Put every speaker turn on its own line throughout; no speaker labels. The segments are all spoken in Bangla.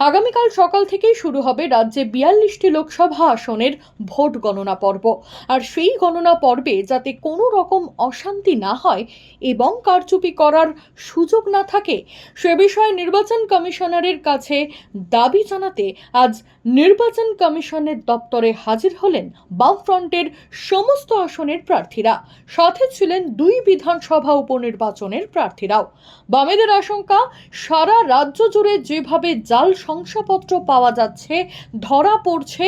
আগামীকাল সকাল থেকেই শুরু হবে রাজ্যে বিয়াল্লিশটি লোকসভা আসনের ভোট গণনা পর্ব। আর সেই গণনা পর্বে যাতে কোনো রকম অশান্তি না হয় এবং কারচুপি করার সুযোগ না থাকে, সে বিষয়ে নির্বাচন কমিশনারের কাছে দাবি জানাতে আজ নির্বাচন কমিশনের দপ্তরে হাজির হলেন বামফ্রন্টের সমস্ত আসনের প্রার্থীরা। সাথে ছিলেন দুই বিধানসভা উপনির্বাচনের প্রার্থীরাও। বামেদের আশঙ্কা, সারা রাজ্য জুড়ে যেভাবে জাল শংসাপত্র পাওয়া যাচ্ছে, ধরা পড়ছে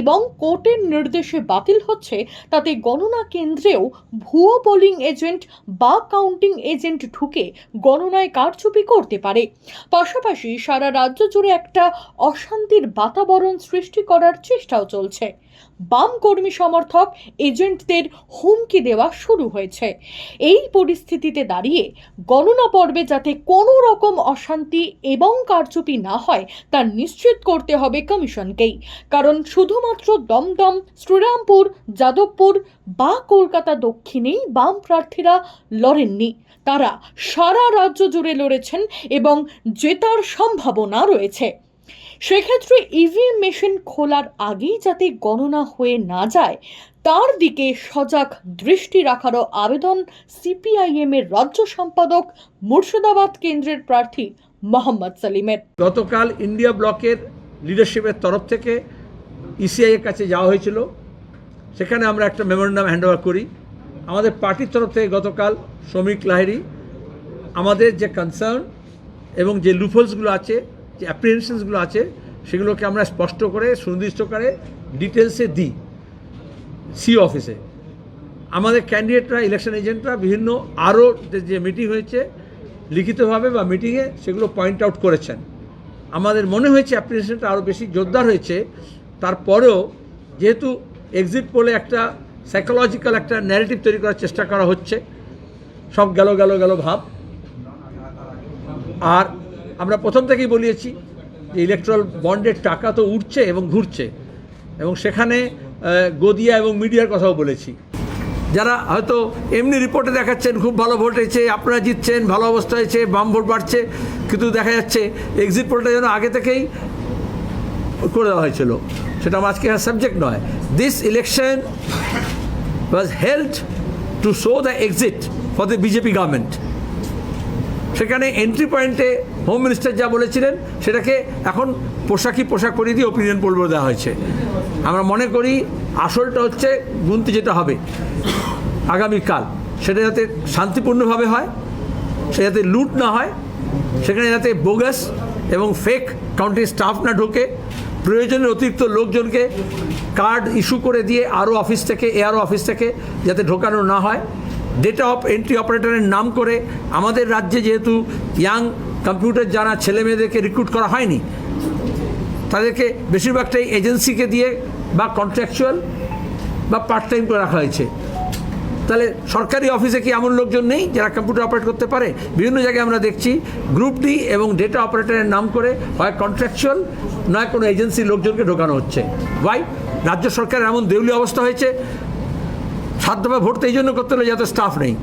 এবং কোর্টের নির্দেশে বাতিল হচ্ছে। তাতে গণনা কেন্দ্রেও ভুয়ো পোলিং এজেন্ট বা কাউন্টিং এজেন্ট ঢুকে গণনায় কারচুপি করতে পারে। পাশাপাশি সারা রাজ্য জুড়ে একটা অশান্তির বাতাবরণ সৃষ্টি করার চেষ্টাও চলছে। বাম কর্মী সমর্থক এজেন্টদের হুমকি দেওয়া শুরু হয়েছে। এই পরিস্থিতিতে দাঁড়িয়ে গণনা পর্বে যাতে কোনো রকম অশান্তি এবং কারচুপি না হয়, তা নিশ্চিত করতে হবে কমিশনকেই। কারণ শুধুমাত্র দমদম, শ্রীরামপুর, যাদবপুর বা কলকাতা দক্ষিণেই বাম প্রার্থীরা লড়েননি। তারা সারা রাজ্য জুড়ে লড়েছেন এবং জেতার সম্ভাবনা রয়েছে। সেক্ষেত্রে ইভিএম মেশিন খোলার আগেই যাতে গণনা হয়ে না যায়, তার দিকে সজাগ দৃষ্টি রাখারও আবেদন সিপিআইএম এর রাজ্য সম্পাদক মুর্শিদাবাদ কেন্দ্রের প্রার্থী মোহাম্মদ সালিমের।
গতকাল ইন্ডিয়া ব্লকের লিডারশিপের তরফ থেকে ইসিআই এর কাছে যাওয়া হয়েছিল। সেখানে আমরা একটা মেমোরেন্ডাম হ্যান্ডওভার করি। আমাদের পার্টির তরফ থেকে গতকাল শ্রমিক লাহিড়ি, আমাদের যে কনসার্ন এবং যে লুফলসগুলো আছে যে অ্যাপ্রিহেনশনসগুলো আছে, সেগুলোকে আমরা স্পষ্ট করে, সুনির্দিষ্ট করে ডিটেলসে দিই সি অফিসে আমাদের ক্যান্ডিডেটরা ইলেকশন এজেন্টরা বিভিন্ন আরও যে মিটিং হয়েছে, লিখিতভাবে বা মিটিংয়ে সেগুলো পয়েন্ট আউট করেছেন। আমাদের মনে হয়েছে অ্যাপ্লিকেশনটা আরও বেশি জোরদার হয়েছে। তারপরেও যেহেতু এক্সিট পোলে একটা সাইকোলজিক্যাল একটা ন্যারেটিভ তৈরি করার চেষ্টা করা হচ্ছে, সব গেল গেল গেল ভাব। আর আমরা প্রথম থেকেই বলিয়েছি যে ইলেকট্রাল বন্ডের টাকা তো উঠছে এবং ঘুরছে। এবং সেখানে গদিয়া এবং মিডিয়ার কথাও বলেছি। যারা হয়তো এমনি রিপোর্টে দেখাচ্ছেন, খুব ভালো ভোট হয়েছে, আপনারা জিতছেন, ভালো অবস্থা হয়েছে, বাম ভোট বাড়ছে, কিন্তু দেখা যাচ্ছে এক্সিট পোলটা যেন আগে থেকেই করে দেওয়া হয়েছিল। সেটা আমার আজকে সাবজেক্ট নয়। This election was held to show the exit for the BJP government সেখানে এন্ট্রি পয়েন্টে হোম মিনিস্টার যা বলেছিলেন, সেটাকে এখন পোশাকই পোশাক পরিয়ে দিয়ে ওপিনিয়ন পোল দেওয়া হয়েছে। আমরা মনে করি আসলটা হচ্ছে গুনতি যেটা হবে। আগামীকাল সেটা যাতে শান্তিপূর্ণভাবে হয় সে যাতে লুট না হয়, সেখানে যাতে বোগাস এবং ফেক কাউন্টি স্টাফ না ঢোকে প্রয়োজনের অতিরিক্ত লোকজনকে কার্ড ইস্যু করে দিয়ে আরও অফিস থেকে এআরও অফিস থেকে যাতে ঢোকানো না হয়। ডেটা অফ এন্ট্রি অপারেটরের নাম করে আমাদের রাজ্যে যেহেতু ইয়াং কম্পিউটার জানা ছেলে মেয়েদেরকে রিক্রুট করা হয়নি, তাদেরকে বেশিরভাগটাই এজেন্সিকে দিয়ে বা কন্ট্রাকচুয়াল বা পার্ট টাইম করে রাখা হয়েছে। তাহলে সরকারি অফিসে কি এমন লোকজন নেই যারা কম্পিউটার অপারেট করতে পারে? বিভিন্ন জায়গায় আমরা দেখছি গ্রুপ ডি এবং ডেটা অপারেটরের নাম করে হয় কন্ট্রাকচুয়াল নয় কোনো এজেন্সির লোকজনকে ঢোকানো হচ্ছে। ওয়াই রাজ্য সরকারের এমন দেউলি অবস্থা হয়েছে দফা ভোট এই জন্য করতে হলে যাতে স্টাফ নেই।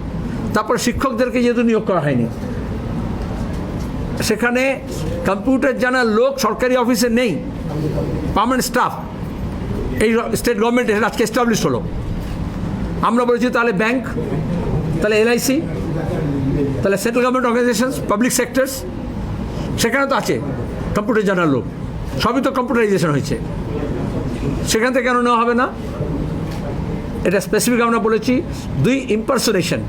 তারপর শিক্ষকদেরকে যেহেতু নিয়োগ করা হয়নি। সেখানে কম্পিউটার জানার লোক সরকারি অফিসে নেই পার্মানেন্ট স্টাফ এই স্টেট গভর্নমেন্ট আজকে এস্টাবলিশ হলো। আমরা বলেছি তাহলে ব্যাংক তাহলে এলআইসি তাহলে central government organisations public sectors সেখানে তো আছে কম্পিউটার জানার লোক। সবই তো কম্পিউটারাইজেশন হয়েছে। সেখান থেকে কেন নেওয়া হবে না? এটা স্পেসিফিক আমরা বলেছি দুই ইম্পারসোনেশন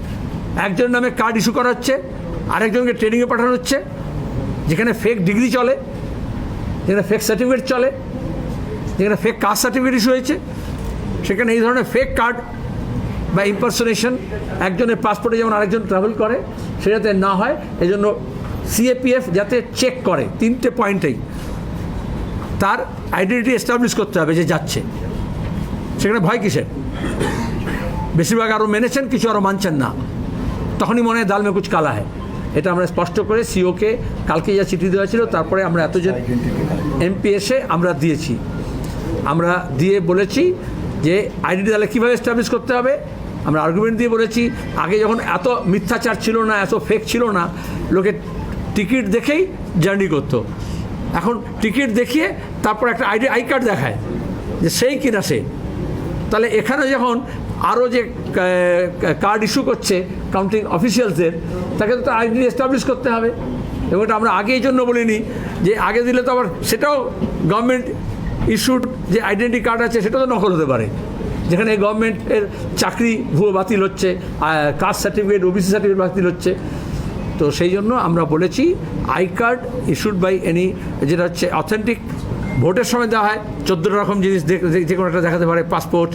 একজনের নামে কার্ড ইস্যু করা হচ্ছে, আরেকজনকে ট্রেনিংয়ে পাঠানো হচ্ছে। যেখানে ফেক ডিগ্রি চলে, যেখানে ফেক সার্টিফিকেট চলে, যেখানে ফেক কাস্ট সার্টিফিকেট ইস্যু হয়েছে, সেখানে এই ধরনের ফেক কার্ড বা ইম্পারসোনেশন একজনের পাসপোর্টে যেমন আরেকজন ট্রাভেল করে সে যাতে না হয় এই জন্য সিএপিএফ যাতে চেক করে তিনটে পয়েন্টেই তার আইডেন্টিটি এস্টাবলিশ করতে হবে যে যাচ্ছে। সেখানে ভয় কিসের? বেশিরভাগ আরও মেনেছেন, কিছু আরও মানছেন না। তখনই মনে হয় দাল মে কুচ কালা হয় এটা আমরা স্পষ্ট করে সিওকে কালকে যা চিঠি দেওয়া ছিল, তারপরে আমরা এতজন এমপি এসে আমরা দিয়েছি। আমরা দিয়ে বলেছি যে আইডেন্টি তাহলে কীভাবে এস্টাবলিশ করতে হবে? আমরা আর্গুমেন্ট দিয়ে বলেছি, আগে যখন এত মিথ্যাচার ছিল না, এত ফেক ছিল না, লোকে টিকিট দেখেই জার্নি করতো। এখন টিকিট দেখিয়ে তারপর একটা আইডি, আই কার্ড দেখায় যে সেই কিনা সে। তাহলে এখানে যখন আরও যে কার্ড ইস্যু করছে কাউন্টিং অফিসিয়ালসদের তাকে তো আইডি এস্টাবলিশ করতে হবে। এবং এটা আমরা আগে এই জন্য বলিনি, যে আগে দিলে তো আবার সেটাও গভর্নমেন্ট ইস্যুড যে আইডেন্টি কার্ড আছে, সেটা তো নকল হতে পারে। যেখানে গভর্নমেন্টের চাকরি ভুয়ো বাতিল হচ্ছে কাস্ট সার্টিফিকেট ওবিসি সার্টিফিকেট বাতিল হচ্ছে। তো সেই জন্য আমরা বলেছি I card issued by any যেটা হচ্ছে অথেন্টিক ভোটের সময় দেওয়া হয় চোদ্দ রকম জিনিস যে কোনো একটা দেখাতে পারে পাসপোর্ট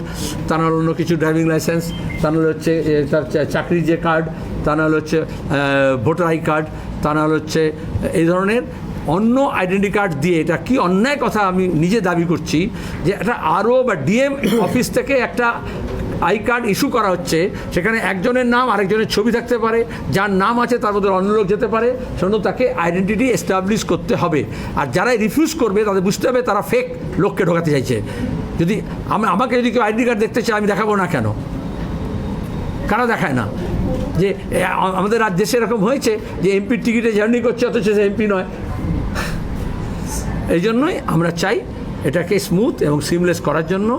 তা নাহলে অন্য কিছু ড্রাইভিং লাইসেন্স তা নাহলে হচ্ছে তার চাকরির যে কার্ড তা নাহলে হচ্ছে ভোটার আই কার্ড তা নাহলে হচ্ছে এই ধরনের অন্য আইডেন্টি কার্ড দিয়ে এটা কি অন্যায় কথা আমি নিজে দাবি করছি যে একটা আরও বা ডিএম অফিস থেকে একটা আই কার্ড ইস্যু করা হচ্ছে, সেখানে একজনের নাম, আরেকজনের ছবি থাকতে পারে, যার নাম আছে তার মধ্যে অন্য লোক যেতে পারে, সেজন্য তাকে আইডেন্টিটি এস্টাবলিশ করতে হবে। আর যারাই রিফিউজ করবে, তাদের বুঝতে হবে তারা ফেক লোককে ঢোকাতে চাইছে। যদি আমি, আমাকে যদি কেউ আইডেন্টি কার্ড দেখতে চায়, আমি দেখাবো না কেন? কারা দেখায় না? যে আমাদের রাজ্য দেশে এরকম হয়েছে যে এমপির টিকিটে জার্নি করছে, অথচ সে এমপি নয়। এই জন্যই আমরা চাই এটাকে স্মুথ এবং সিমলেস করার জন্য।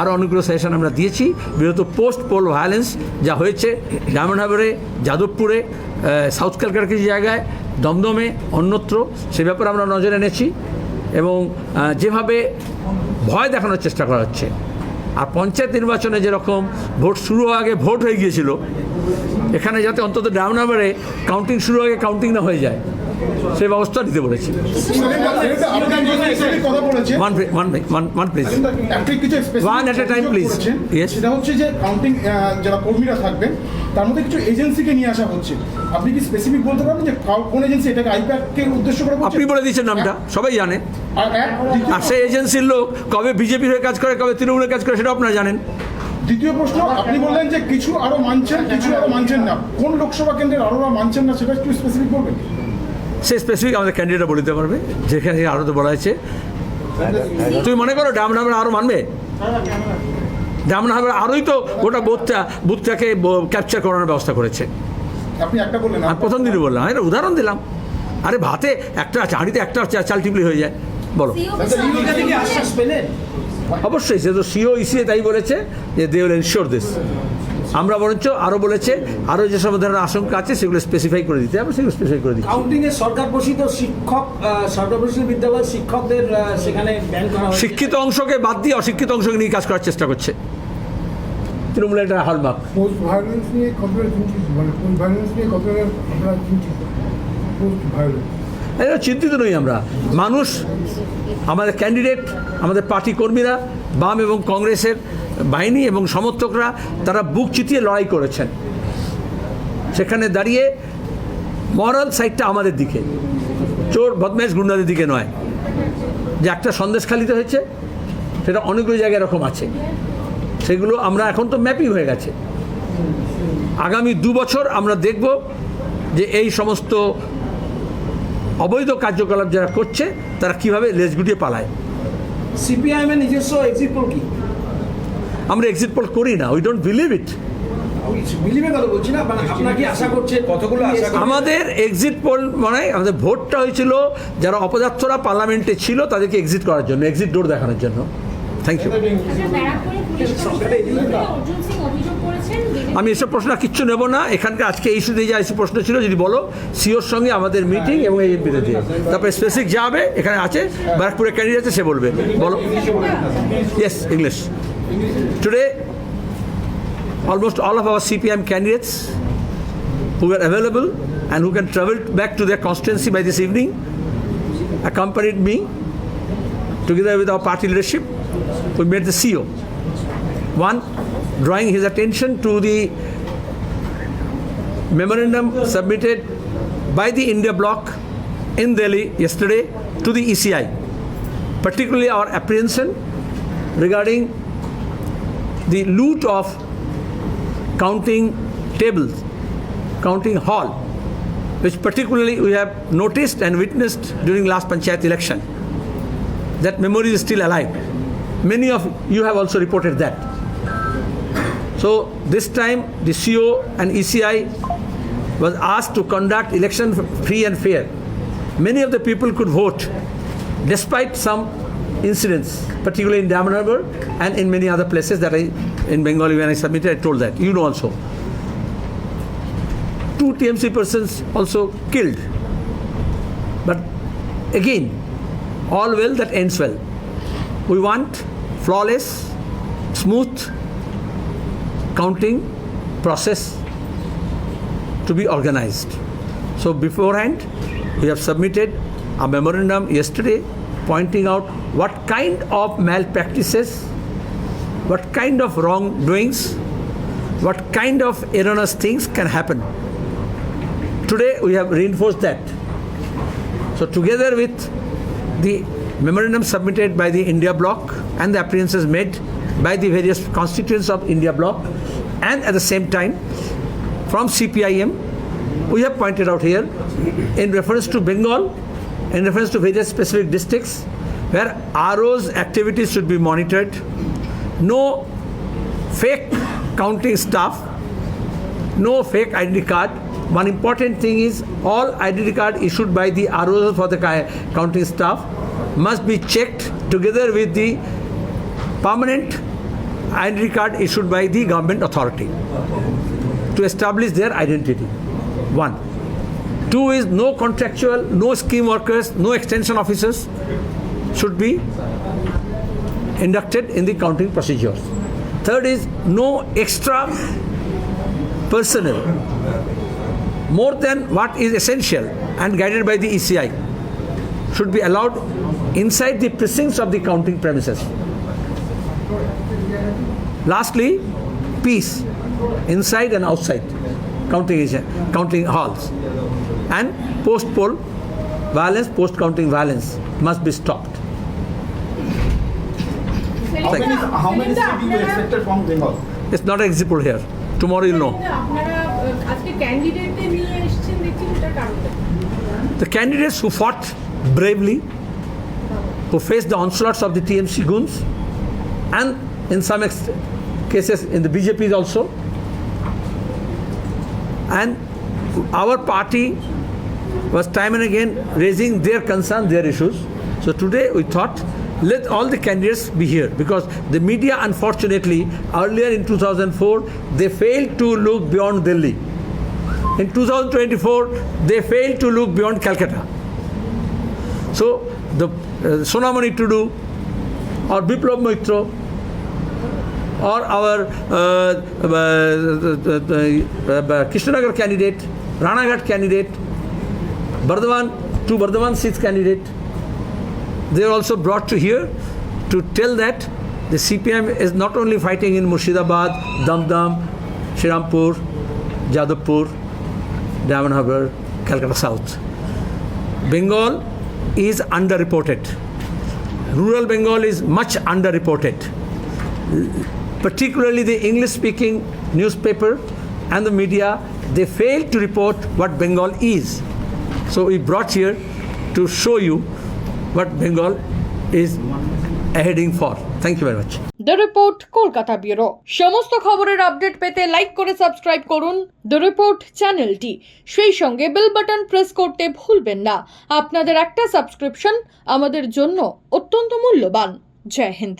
আরও অনেকগুলো সেশন আমরা দিয়েছি। বিগত পোস্ট পোল ভায়োলেন্স যা হয়েছে ডায়মন্ড যাদবপুরে সাউথ ক্যালকার কিছু জায়গায়, দমদমে অন্যত্র, সে ব্যাপারে আমরা নজর এনেছি এবং যেভাবে ভয় দেখানোর চেষ্টা করা হচ্ছে। আর পঞ্চায়েত নির্বাচনে যেরকম ভোট শুরু আগে ভোট হয়ে গিয়েছিল, এখানে যাতে অন্তত ডাউন কাউন্টিং শুরু আগে কাউন্টিং না হয়ে যায় সেই ব্যবস্থা নিতে বলেছি। One one one one please.
সেটা হচ্ছে যে কাউন্টিং যারা কর্মীরা থাকবেন তার মধ্যে কিছু এজেন্সিকে নিয়ে আসা হচ্ছে। আপনি কি স্পেসিফিক বলতে পারবেন যে কোন এজেন্সি এটাকে আইপ্যাককে উদ্দেশ্য করে?
আপনি বলে দিচ্ছেন নামটা সবাই জানে।
আর
সেই এজেন্সির লোক কবে বিজেপির হয়ে কাজ করে কবে তৃণমূলের কাজ করে সেটা আপনারা জানেন।
দ্বিতীয় প্রশ্ন আপনি বললেন যে কিছু আরও মানছেন কিছু আরও মানছেন না। কোন লোকসভা কেন্দ্রের আরও মানছেন না সেটা একটু স্পেসিফিক বলবেন?
সে স্পেসিফিক আমাদের ক্যান্ডিডেট বলে দিতে পারবে যেখানে আরও তো বলা হয়েছে তুমি মনে করো ডামন হাবার আরও মানবে? ডামন হাবার আরোই তো গোটা বুথটা বুথটাকে ক্যাপচার করানোর ব্যবস্থা করেছে।
আপনি একটা বললেন
আমি প্রথম দিনই বললাম একটা উদাহরণ দিলাম। আরে ভাতে একটা চাঁড়িতে একটা চাল টিপলি হয়ে যায়। বলো। অবশ্যই সে তো সিও ইসিএ তাই বলেছে যে দে উইল এনশিওর দিস আমরা বরঞ্চ আরও বলেছে আরও যেসব ধরনের আশঙ্কা আছে সেগুলো স্পেসিফাই করে দিতে আমরা সেগুলো স্পেসিফাই করে দিচ্ছি।
কাউন্টিং এ সরকার পোষিত শিক্ষক সরকার পোষিত বিদ্যালয়ের শিক্ষকদের সেখানে ব্যান করা
শিক্ষিত অংশকে বাদ দিয়ে অশিক্ষিত অংশকে নিয়ে কাজ করার চেষ্টা করছে। তৃণমূলের একটা হলমার্ক।
পোস্ট ভায়োলেন্স নিয়ে কতটা চিন্তিত? মানে পোস্ট ভায়োলেন্স নিয়ে কতটা আমরা চিন্তিত? পোস্ট ভায়োলেন্স
এটা চিন্তিত নই আমরা। মানুষ আমাদের ক্যান্ডিডেট আমাদের পার্টি কর্মীরা বাম এবং কংগ্রেসের বাহিনী এবং সমর্থকরা তারা বুক চিতিয়ে লড়াই করেছেন। সেখানে দাঁড়িয়ে মরাল সাইডটা আমাদের দিকে। চোর, বদমাইশ গুন্ডাদের দিকে নয়। যে একটা সন্দেশ খালিতে হয়েছে, সেটা অনেকগুলো জায়গায় এরকম আছে। সেগুলো আমরা এখন তো ম্যাপিং হয়ে গেছে। আগামী দু বছর আমরা দেখব যে এই সমস্ত অবৈধ কার্যকলাপ যারা করছে, তারা কীভাবে লেজ গুটিয়ে পালায়।
সিপিআইএম এর নিজস্ব এক্সিট পোল কি?
আমরা এক্সিট পোল করি না উই ডোন্ট বিলিভ ইট
বিলিভে কথা বলছি না মানে আপনার কি আশা করছে কতগুলো আশা
আমাদের এক্সিট পোল মানে আমাদের ভোটটা হয়েছিল যারা অপদার্থরা পার্লামেন্টে ছিল তাদেরকে এক্সিট করার জন্য এক্সিট ডোর দেখানোর জন্য। থ্যাংক ইউ
আচ্ছা যে-
আমি এসব প্রশ্ন কিচ্ছু নেব না এখানকার আজকে এই শুধু যা আইসি প্রশ্ন ছিল যদি বলো সিওর সঙ্গে আমাদের মিটিং এবং এই এমপিতে দিয়ে। তারপরে স্পেসিফিক যা হবে এখানে আছে ব্যারাকপুরের ক্যান্ডিডেট আছে সে বলবে। বলো। Yes English today almost all of our CPM candidates who were available and who can travel back to their constituency by this evening accompanied me together with our party leadership. We met the CEO. One, drawing his attention to the memorandum submitted by the India bloc in Delhi yesterday to the ECI, particularly our apprehension regarding the loot of counting tables, counting hall, which particularly we have noticed and witnessed during last Panchayat election. That memory is still alive. Many of you have also reported that. So this time the CO and ECI was asked to conduct election free and fair. Many of the people could vote despite some incidents, particularly in Damanharbor and in many other places that I, in Bengali when I submitted, I told that. You know also. Two TMC persons also killed. But again, all well that ends well. We want flawless, smooth counting process to be organized. So beforehand, we have submitted a memorandum yesterday pointing out what kind of malpractices, what kind of wrongdoings, what kind of erroneous things can happen. Today we have reinforced that. So together with the memorandum submitted by the India bloc and the appearances made by the various constituents of India bloc and at the same time from CPIM, we have pointed out here in reference to Bengal, in reference to various specific districts where RO's activities should be monitored, no fake counting staff, no fake ID card. One important thing is all identity card issued by the ROs for the counting staff must be checked together with the permanent identity card issued by the government authority to establish their identity. One. Two is no contractual, no scheme workers, no extension officers should be inducted in the counting procedures. Third is no extra personnel more than what is essential and guided by the ECI should be allowed inside the precincts of the counting premises. Lastly, peace inside and outside counting counting halls and post poll violence, post counting violence must be stopped.
How many, how many accepted from Bengal?
It's not example here. Tomorrow you'll know. The candidates who fought bravely, who faced the onslaughts of the TMC goons, and in some cases in the BJPs also, and our party was time and again raising their concern, their issues. So today we thought let all the candidates be here because the media unfortunately earlier in 2004 they failed to look beyond Delhi. In 2024, they failed to look beyond Calcutta. So the uh, Sonamani Tudu or Biplab Moitra or our uh, uh, uh, candidate, Ranaghat candidate, Bardhaman, two Bardhaman seats candidate, they are also brought to here to tell that the CPM is not only fighting in Murshidabad, Damdam, Shirampur, Jadavpur, Diamond Harbour, Calcutta South. Bengal is underreported. Rural Bengal is much underreported. Particularly the English speaking newspaper and the media, they fail to report what Bengal is. So, we brought here to show you what Bengal is heading for. Thank you very much.
The report Kolkata bureau সমস্ত খবরের আপডেট পেতে লাইক করে সাবস্ক্রাইব করুন। দ্য রিপোর্ট চ্যানেলটি সেই সঙ্গে বেল বাটন প্রেস করতে ভুলবেন না। আপনাদের একটা সাবস্ক্রিপশন আমাদের জন্য অত্যন্ত মূল্যবান। জয় হিন্দ।